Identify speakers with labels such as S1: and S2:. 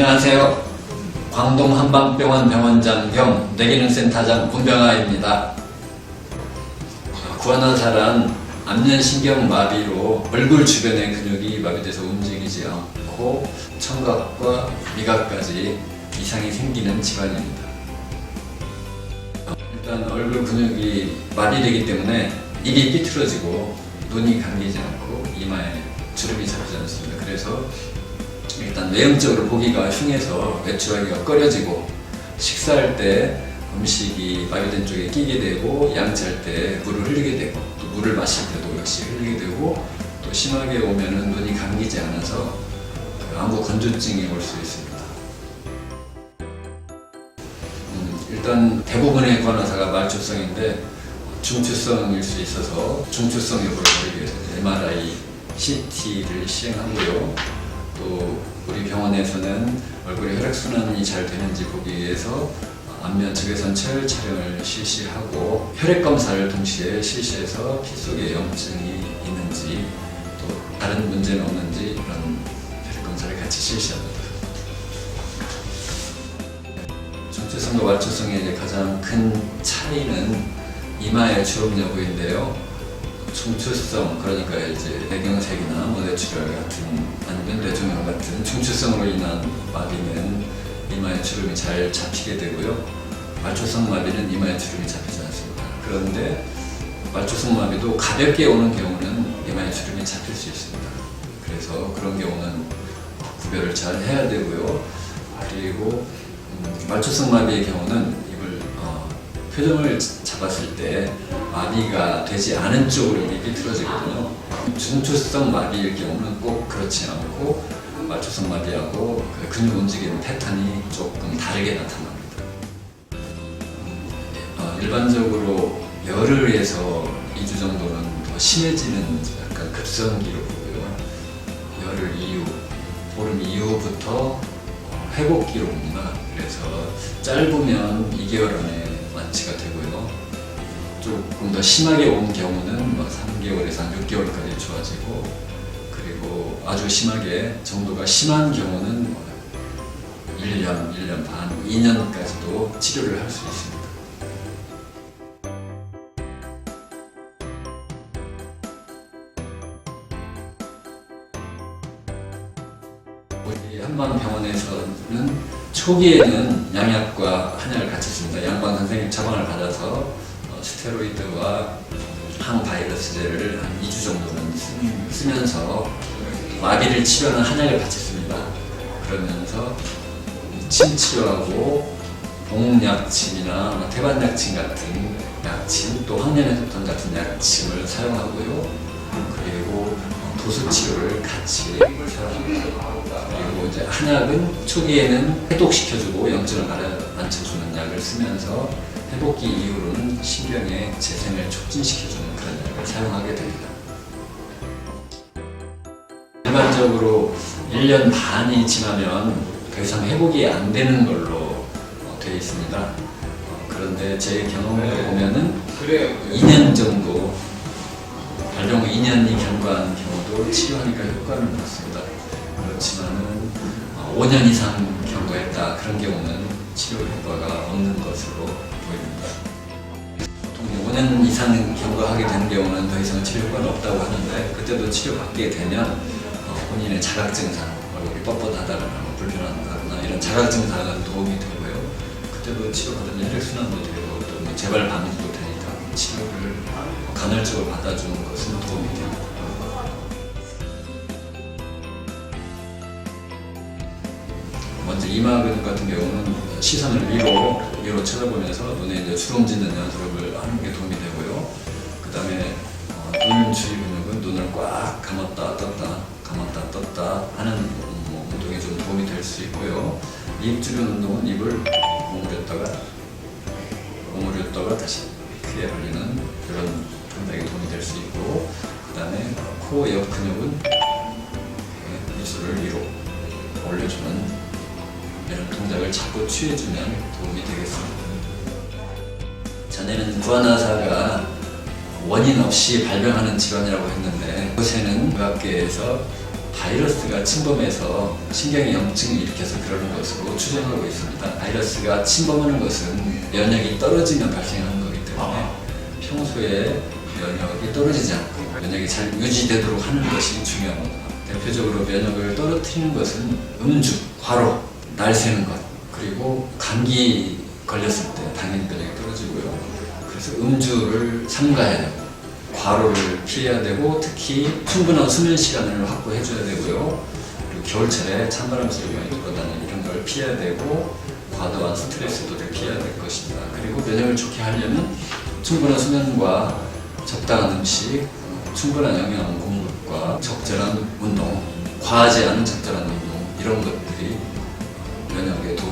S1: 안녕하세요. 광동 한방병원 병원장 겸 뇌기능센터장 문병아입니다. 구안화사란 안면신경 마비로 얼굴 주변의 근육이 마비돼서 움직이지 않고 청각과 미각까지 이상이 생기는 질환입니다. 일단 얼굴 근육이 마비되기 때문에 입이 삐뚤어지고 눈이 감기지 않고 이마에 주름이 잡히지 않습니다. 그래서 일단 외형적으로 보기가 흉해서 외출하기가 꺼려지고 식사할 때 음식이 마비된 쪽에 끼게 되고 양치할 때 물을 흘리게 되고 또 물을 마실 때도 역시 흘리게 되고 또 심하게 오면은 눈이 감기지 않아서 그 안구 건조증이 올 수 있습니다. 음, 일단 대부분의 관화사가 말초성인데 중추성일 수 있어서 중추성 여부를 보기 위해서 MRI, CT를 시행하고요. 또 우리 병원에서는 얼굴에 혈액순환이 잘 되는지 보기 위해서 안면 적외선철 촬영을 실시하고 혈액 검사를 동시에 실시해서 피 속에 염증이 있는지 또 다른 문제는 없는지 그런 혈액 검사를 같이 실시합니다. 중추성과 말초성의 가장 큰 차이는 이마의 주름 여부인데요. 중추성 그러니까 이제 뇌경색이나 뭐 뇌출혈 같은 아니면 뇌종양 같은 중추성으로 인한 마비는 이마의 주름이 잘 잡히게 되고요. 말초성 마비는 이마의 주름이 잡히지 않습니다. 그런데 말초성 마비도 가볍게 오는 경우는 이마의 주름이 잡힐 수 있습니다. 그래서 그런 경우는 구별을 잘 해야 되고요. 그리고 음, 말초성 마비의 경우는 표정을 잡았을 때 마비가 되지 않은 쪽으로 입이 삐뚤어지거든요. 중추성 마비일 경우는 꼭 그렇지 않고 말초성 마비하고 그 근육 움직이는 패턴이 조금 다르게 나타납니다. 어, 일반적으로 열흘에서 2주 정도는 더 심해지는 약간 급성기로 보고요. 열흘 이후, 보름 이후부터 어, 회복기로 봅니다. 그래서 짧으면 2개월 안에 완치가 되고요. 조금 더 심하게 온 경우는 뭐 3개월에서 한 6개월까지 좋아지고 그리고 아주 심하게 정도가 심한 경우는 뭐 1년, 1년 반, 2년까지도 치료를 할 수 있습니다. 한방병원에서는 초기에는 양약과 한약을 같이 씁니다. 양방 선생님 처방을 받아서 어, 스테로이드와 항바이러스제를 한 2주 정도는 쓰- 쓰면서 마비를 치료하는 한약을 같이 씁니다. 그러면서 침 치료하고 봉약침이나 뭐 태반약침 같은 약침 또 황련해소탄 같은 약침을 사용하고요. 그리고 도수 치료를 같이 사용합니다. 그리고 이제 한약은 초기에는 해독시켜주고 염증을 가라앉혀주는 약을 쓰면서 회복기 이후로는 신경의 재생을 촉진시켜주는 그런 약을 사용하게 됩니다. 일반적으로 1년 반이 지나면 더 이상 회복이 안 되는 걸로 어, 되어 있습니다. 어, 그런데 제 경험을 보면은 2년 정도 발병 후 2년이 경과한 경우도 치료하니까 효과를 봤습니다. 그렇지만은 어, 5년 이상 경과했다 그런 경우는 치료 효과가 없는 것으로 보입니다. 보통 5년 이상 경과하게 되는 경우는 더 이상 치료 효과는 없다고 하는데 그때도 치료받게 되면 어, 본인의 자각 증상, 얼굴이 뻣뻣하다거나 뭐 불편하다거나 이런 자각 증상은 도움이 되고요. 그때도 치료받으면 혈액순환도 되고 또뭐 재발 방지도 되니까 치료를 간헐적으로 받아주는 것은 도움이 됩니다. 먼저 이마 근육 같은 경우는 시선을 위로 위로 쳐다보면서 눈에 이제 주름 짓는 연습을 하는 게 도움이 되고요. 그 다음에 어, 눈 주위 근육은 눈을 꽉 감았다 떴다 감았다 떴다 하는 뭐 운동이 좀 도움이 될 수 있고요. 입 주변 운동은 입을 오므렸다가 오므렸다가 다시 크게 벌리는 그런 동작이 도움이 될 수 있고 그 다음에 코 옆 근육은 이런 동작을 자꾸 취해주면 도움이 되겠습니다. 전에는 구안화사가 원인 없이 발병하는 질환이라고 했는데 요새는 의학계에서 바이러스가 침범해서 신경에 염증을 일으켜서 그러는 것으로 추정하고 있습니다. 바이러스가 침범하는 것은 면역이 떨어지면 발생하는 거기 때문에 평소에 면역이 떨어지지 않고 면역이 잘 유지되도록 하는 것이 중요합니다. 대표적으로 면역을 떨어뜨리는 것은 음주, 과로, 날 새는 것, 그리고 감기 걸렸을 때 당연히 면역이 떨어지고요. 그래서 음주를 삼가해야 되고 과로를 피해야 되고 특히 충분한 수면 시간을 확보해 줘야 되고요. 그리고 겨울철에 찬바람 소리 많이 돌아다니는 이런 걸 피해야 되고 과도한 스트레스도 피해야 될 것입니다. 그리고 면역을 좋게 하려면 충분한 수면과 적당한 음식, 충분한 영양 공급과 적절한 운동, 과하지 않은 적절한 운동 이런 것들이 면역에 도움이 되겠습니다.